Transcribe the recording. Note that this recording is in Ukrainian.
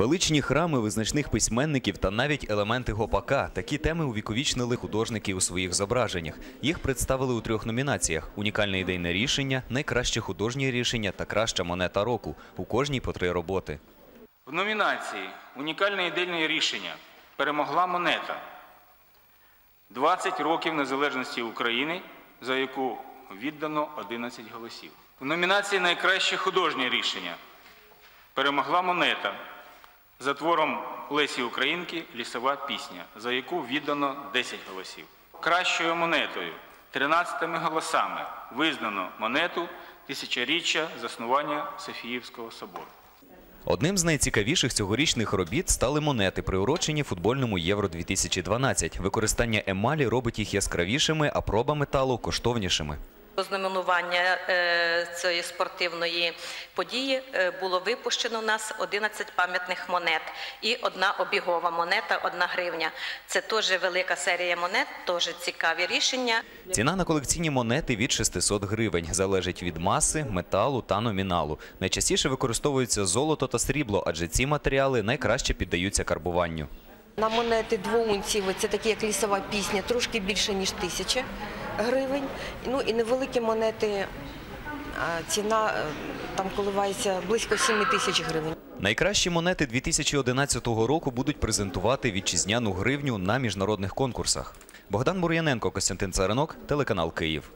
Величні храми визначних письменників та навіть елементи гопака. Такі теми увіковічнили художники у своїх зображеннях. Їх представили у трьох номінаціях: унікальне ідейне рішення, найкраще художнє рішення та краща монета року. У кожній по три роботи. В номінації Унікальне ідейне рішення перемогла монета 20 років незалежності України, за яку віддано 11 голосів. В номінації Найкраще художнє рішення перемогла монета за твором Лесі Українки Лісова пісня, за яку віддано 10 голосів. Кращою монетою 13 голосами визнано монету тисячоріччя заснування Софіївського собору. Одним з найцікавіших цьогорічних робіт стали монети, приурочені футбольному Євро 2012. Використання емалі робить їх яскравішими, а проба металу коштовнішими. Ознаменування е, цієї спортивної події е, було випущено у нас 11 пам'ятних монет і одна обігова монета, одна гривня. Це теж велика серія монет, теж цікаві рішення. Ціна на колекційні монети від 600 гривень. Залежить від маси, металу та номіналу. Найчастіше використовується золото та срібло, адже ці матеріали найкраще піддаються карбуванню. На монети двоунціві, це такі як лісова пісня, трошки більше, ніж тисяча гривень. Ну і невеликі монети, ціна е, там коливається близько 7 тисяч гривень. Найкращі монети 2011 року будуть презентувати вітчизняну гривню на міжнародних конкурсах. Богдан Бур'яненко, Костянтин Царинок, телеканал Київ.